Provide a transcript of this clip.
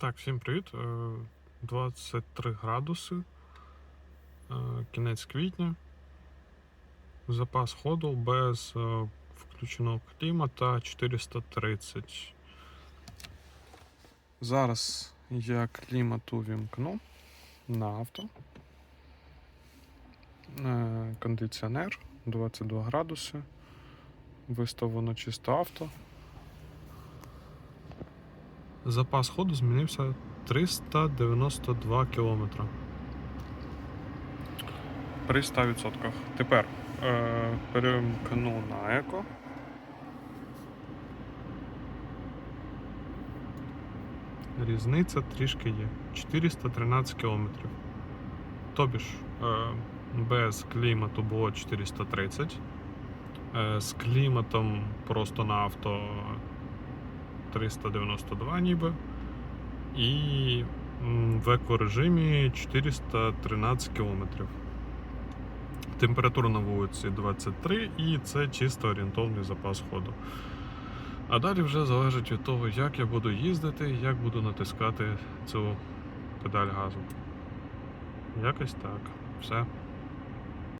Так, всім привіт. Е, 23 градуси. Е, Кінець квітня. Запас ходу без е, включеного клімата 430. Зараз я клімат увімкну на авто. Е, Кондиціонер 22 градуси. Виставлено чисто авто. Запас ходу змінився 392 кілометра. При 100%. Тепер е, перемкну на еко. Різниця трішки є. 413 кілометрів. Тобі ж е, без клімату було 430. Е, з кліматом просто на авто 392 ніби. І в екорежимі 413 кілометрів. Температура на вулиці 23 і це чисто орієнтовний запас ходу. А далі вже залежить від того, як я буду їздити, як буду натискати цю педаль газу. Якось так. Все.